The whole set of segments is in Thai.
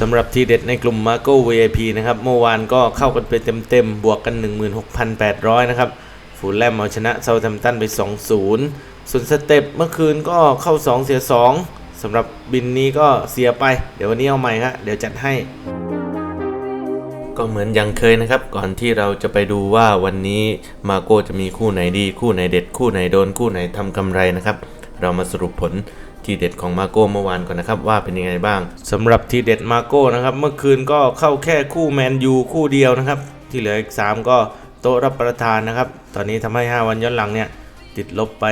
สำหรับทีเด็ดในกลุ่ม Marco VIP นะครับเมื่อวานก็เข้ากันไปเต็มๆ บวกกัน 16,800 นะครับฟูลแลมเอาชนะเซาท์แฮมตันไป 2-0ส่วนสเต็ปเมื่อคืนก็เข้า 2 เสีย 2สำหรับบินนี้ก็เสียไป เดี๋ยววันนี้เอาใหม่ครับเดี๋ยวจัดให้ ก็เหมือนอย่างเคยนะครับ ก่อนที่เราจะไปดูว่าวันนี้มาโก้จะมีคู่ไหนดี คู่ไหนเด็ด คู่ไหนโดน คู่ไหนทำกำไรนะครับ เรามาสรุปผล ทีเด็ดของมาโก้เมื่อวานก่อนนะครับว่าเป็นยังไงบ้างสำหรับทีเด็ดมาโก้นะครับเมื่อคืนก็เข้าแค่คู่แมนยูคู่เดียวนะครับ ที่เหลืออีก 3 ก็โต๊ะรับประทานนะครับ ตอนนี้ทำให้ 5 วันย้อนหลังเนี่ยติดลบไป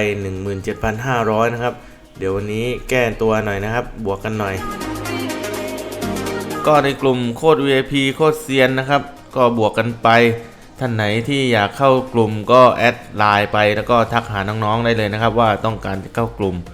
17,500 นะครับ เดี๋ยววันนี้แก้ตัวหน่อยนะครับ บวกกันหน่อย ก็ในกลุ่มโคตร VIP โคตรเซียนนะครับ ก็บวกกันไป ท่านไหนที่อยากเข้ากลุ่มก็แอดไลน์ไปแล้วก็ทักหาน้องๆได้เลยนะครับ ว่าต้องการจะเข้ากลุ่มก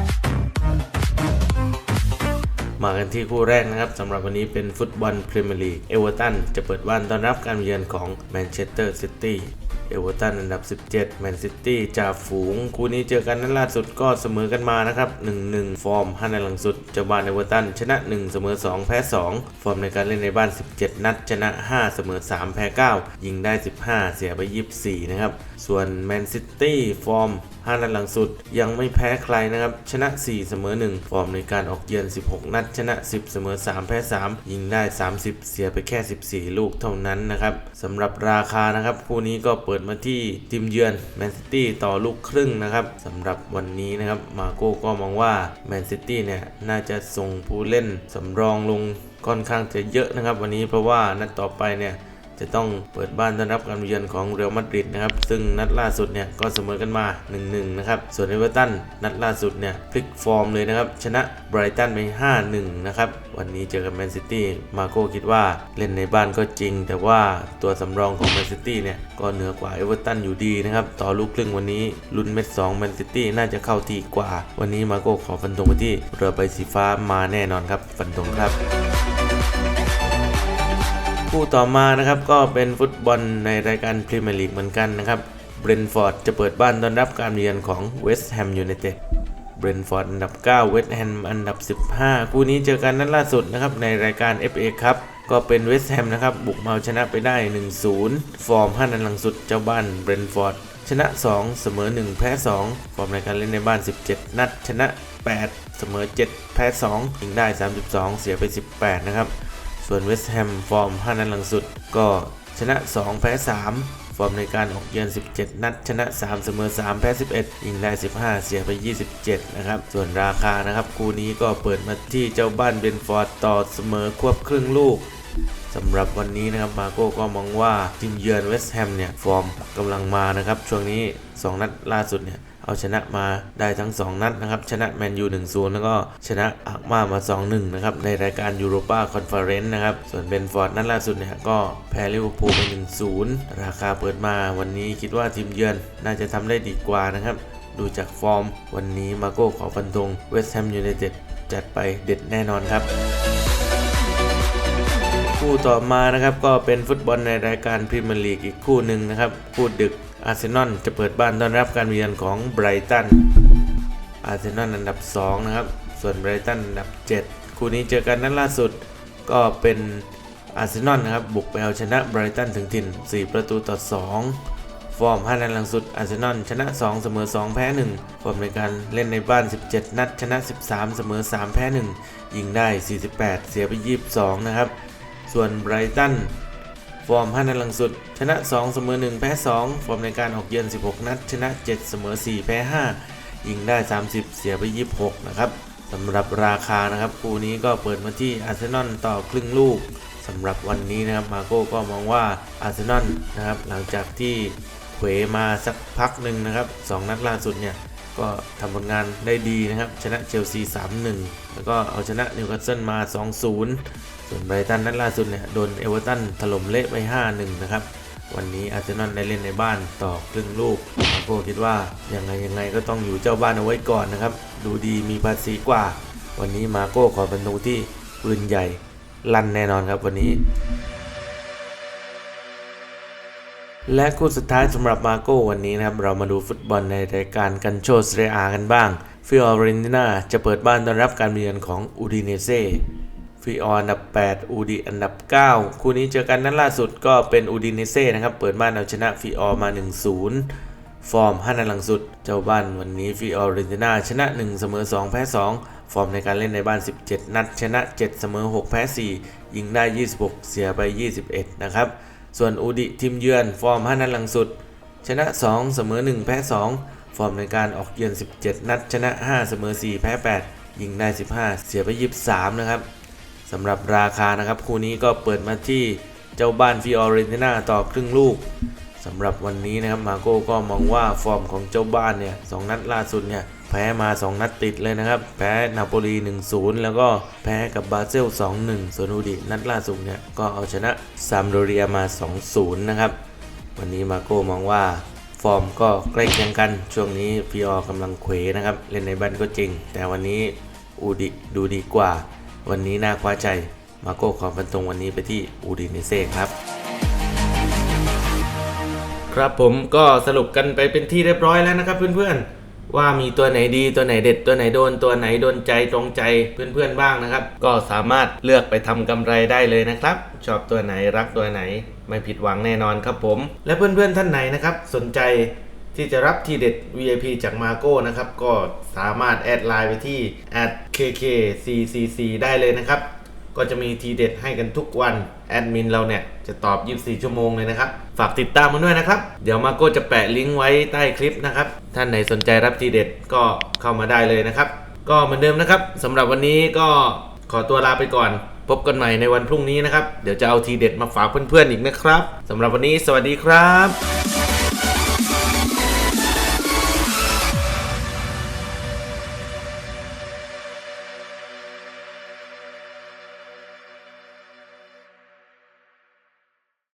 มากันที่คู่แรกนะครับสำหรับวันนี้เป็นฟุตบอลพรีเมียร์ลีกเอเวอร์ตันจะเปิดบ้านต้อนรับการเยือนของแมนเชสเตอร์ซิตี้เอเวอร์ตันอันดับ 17 แมนซิตี้จ่าฝูง คู่นี้เจอกันนั้นล่าสุดก็เสมอกันมานะครับ 1-1 ฟอร์ม5ในหลังสุด เจ้าบ้านเอเวอร์ตันชนะ 1 เสมอ 2 แพ้ 2 ฟอร์มในการเล่นในบ้าน 17 นัด ชนะ 5 เสมอ 3 แพ้ 9 ยิงได้ 15 เสียไป 24 นะครับ ส่วนแมนซิตี้ฟอร์ม 5 นัดหลังสุด ยังไม่แพ้ใครนะครับ ชนะ 4 เสมอ 1 ฟอร์มในการออกเยือน 16 นัด ชนะ 10 เสมอ 3 แพ้ 3 ยิงได้ 30 เสียไปแค่ 14 ลูกเท่านั้นนะครับสำหรับราคานะครับคู่นี้ก็เปิดมาที่ทีมเยือนแมนซิตี้ต่อลูกครึ่งนะครับสำหรับวันนี้นะครับมาโก้ก็มองว่าแมนซิตี้เนี่ยน่าจะส่งผู้เล่นสำรองลงค่อนข้างจะเยอะนะครับ วันนี้เพราะว่านัดต่อไปเนี่ย จะต้องเปิดบ้านต้อนรับการเยือนของเรอัลมาดริดนะครับ ซึ่งนัดล่าสุดเนี่ยก็เสมอกันมา 1-1 นะครับ ส่วนเอเวอร์ตันนัดล่าสุดเนี่ยพลิกฟอร์มเลยนะครับ ชนะไบรตันไป 5-1 นะครับ วันนี้เจอกับแมนซิตี้ มาโก้คิดว่าเล่นในบ้านก็จริง แต่ว่าตัวสำรองของแมนซิตี้เนี่ยก็เหนือกว่าเอเวอร์ตันอยู่ดีนะครับ ต่อลูกครึ่งวันนี้ลุ้นเม็ด2แมนซิตี้น่าจะเข้าทีกว่า วันนี้มาโก้ขอฟันธงไปที่เรือใบสีฟ้ามาแน่นอนครับ ฟันธงครับ คู่ต่อมานะครับก็เป็นฟุตบอลในรายการพรีเมียร์ลีกเหมือนกันนะครับเบรนฟอร์ดจะเปิดบ้านต้อนรับการเยือนของเวสต์แฮมยูไนเต็ดเบรนฟอร์ดอันดับ 9 เวสต์แฮมอันดับ 15 คู่นี้เจอกันนัดล่าสุดนะครับในรายการ FA ครับก็เป็นเวสต์แฮมนะครับบุกมาเอาชนะไปได้ 1-0 ฟอร์ม5นัดหลังสุดเจ้าบ้านเบรนฟอร์ดชนะ 2 เสมอ 1 แพ้ 2 ฟอร์มในการเล่นในบ้าน 17 นัด ชนะ 8 เสมอ 7 แพ้ 2 ยิงได้ 32 เสียไป 18 นะครับ ส่วนเวสต์แฮมฟอร์ม 5 นัดหลังสุด ก็ชนะ 2 แพ้ 3 ฟอร์มในการออกเยือน 17 นัด ชนะ 3 เสมอ 3 แพ้ 11 ยิงได้ 15 เสียไป 27 นะครับ ส่วนราคานะครับ คู่นี้ก็เปิดมาที่เจ้าบ้านเบนฟอร์ดต่อเสมอควบครึ่งลูกสำหรับวันนี้นะครับมาโก้ก็มองว่าทีมเยือนเวสต์แฮมเนี่ย ฟอร์มกำลังมานะครับ ช่วงนี้ 2 นัดล่าสุดเนี่ย เอาชนะมาได้ทั้ง 2 นัดนะครับ ชนะแมนยู1-0แล้วก็ชนะอักมามา 2-1 นะครับ ในรายการยูโรปาคอนเฟอเรนซ์นะครับ ส่วนเบนฟอร์ดนัดล่าสุดเนี่ยก็แพ้ลิเวอร์พูลไป1-0ราคาเปิดมาวันนี้คิดว่าทีมเยือนน่าจะทำได้ดีกว่านะครับ ดูจากฟอร์ม วันนี้มาโก้ขอฟันธงเวสต์แฮมยูไนเต็ดจัดไปเด็ดแน่นอนครับคู่ต่อมานะครับก็เป็นฟุตบอลในรายการพรีเมียร์ลีกอีกคู่หนึ่งนะครับ คู่ดึก อาร์เซนอลจะเปิดบ้านต้อนรับการเยือนของไบรตัน อาร์เซนอลอันดับ 2 นะครับ ส่วนไบรตันอันดับ 7 คู่นี้เจอกันนัดล่าสุดก็เป็นอาร์เซนอลนะครับ บุกไปเอาชนะไบรตันถึงถิ่น 4 ประตูต่อ 2 ฟอร์ม 5 นัดหลังสุดอาร์เซนอลชนะ 2 เสมอ 2 แพ้ 1 ฟอร์มในการเล่นในบ้าน 17 นัดชนะ 13 เสมอ 3 แพ้ 1 ยิงได้ 48 เสียไป 22 นะครับ ส่วนไบรตัน ฟอร์ม5นัดหลังสุด ชนะ 2 เสมอ 1 แพ้ 2 ฟอร์มในการออกเยือน 16 นัด ชนะ 7 เสมอ 4 แพ้ 5 ยิงได้ 30 เสียไป 26 นะครับสำหรับราคานะครับคู่นี้ก็เปิดมาที่อาร์เซนอลต่อครึ่งลูกสำหรับวันนี้นะครับมาโก้ก็มองว่าอาร์เซนอลนะครับหลังจากที่เขวมาสักพักหนึ่งนะครับ 2 นัดล่าสุดเนี่ยก็ทำผลงานได้ดีนะครับ ชนะเชลซี 3-1 แล้วก็เอาชนะนิวคาสเซิลมา 2-0 ส่วนไบรตันนัดล่าสุดเนี่ยโดนเอเวอร์ตันถล่มเละไป 5-1 นะครับ วันนี้อาร์เซนอลได้เล่นในบ้านต่อครึ่งลูกมาโกคิดว่ายังไงยังไงก็ต้องอยู่เจ้าบ้านเอาไว้ก่อนนะครับ ดูดีมีภาษีกว่า วันนี้มาโก้ขอเป็นตูที่ปืนใหญ่ลั่นแน่นอนครับวันนี้และคู่สุดท้ายสำหรับมาโก้วันนี้นะครับ เรามาดูฟุตบอลในรายการกันโชสเรอากันบ้างฟิออเรนติน่าจะเปิดบ้านต้อนรับการเยือนของอูดิเนเซ่ ฟิอออันดับ 8 อูดิอันดับ 9 คู่นี้เจอกันนัดล่าสุดก็เป็นอูดิเนเซ่นะครับ เปิดบ้านเอาชนะฟิออมา 1-0 ฟอร์ม 5นัดหลังสุด เจ้าบ้านวันนี้ฟิออเรนติน่าชนะ 1 เสมอ 2 แพ้ 2 ฟอร์มในการเล่นในบ้าน 17 นัด ชนะ 7 เสมอ 6 แพ้ 4 ยิงได้ 26 เสียไป 21 นะครับ ส่วนอูดิทีมเยือน ฟอร์ม 5นัดหลังสุด ชนะ 2 เสมอ 1 แพ้ 2 ฟอร์มในการออกเยือน 17 นัด ชนะ 5 เสมอ 4 แพ้ 8 ยิงได้ 15 เสียไป 23 นะครับ สำหรับราคานะครับ คู่นี้ก็เปิดมาที่เจ้าบ้านฟิออเรนติน่าต่อครึ่งลูกสำหรับวันนี้นะครับมาโก้ก็มองว่าฟอร์มของเจ้าบ้านเนี่ยสนัดล่าสุดเนี่ยแพ้มา 2 นัดติดเลยนะครับ แพ้นาโปลี 1-0 แล้วก็แพ้กับบาเซล 2-1 ส่วนอูดิ นัดล่าสุดเนี่ยก็เอาชนะซามโดเรียมา 2-0 นะครับ วันนี้มาโก้มองว่าฟอร์มก็ใกล้เคียงกัน ช่วงนี้พีออกำลังเขวนะครับ เล่นในบ้านก็จริง แต่วันนี้อูดิดูดีกว่า วันนี้น่าคว้าใจมาโก้ขอฟันตรงวันนี้ไปที่อูดิเนเซ่ครับ ครับผมก็สรุปกันไปเป็นที่เรียบร้อยแล้วนะครับเพื่อนๆ ว่ามีตัวไหนดีตัวไหนเด็ดตัวไหนโดนตัวไหนโดนใจตรงใจเพื่อนๆบ้างนะครับ ก็สามารถเลือกไปทำกำไรได้เลยนะครับ ชอบตัวไหนรักตัวไหน ไม่ผิดหวังแน่นอนครับผม และเพื่อนๆท่านไหนนะครับ สนใจ ที่จะรับทีเด็ด VIP จากมาโก้นะครับ ก็สามารถแอดไลน์ไปที่ @kkccc ได้เลยนะครับ ก็จะมีทีเด็ดให้กันทุกวัน แอดมินเราเนี่ยจะตอบ 24 ชั่วโมงเลยนะครับ ฝากติดตามมันด้วยนะครับ เดี๋ยวมาโก้จะแปะลิงก์ไว้ใต้คลิปนะครับ ท่านไหนสนใจรับทีเด็ดก็เข้ามาได้เลยนะครับ ก็เหมือนเดิมนะครับสำหรับวันนี้ก็ขอตัวลาไปก่อน พบกันใหม่ในวันพรุ่งนี้นะครับ เดี๋ยวจะเอาทีเด็ดมาฝากเพื่อนๆอีกนะครับสำหรับวันนี้สวัสดีครับ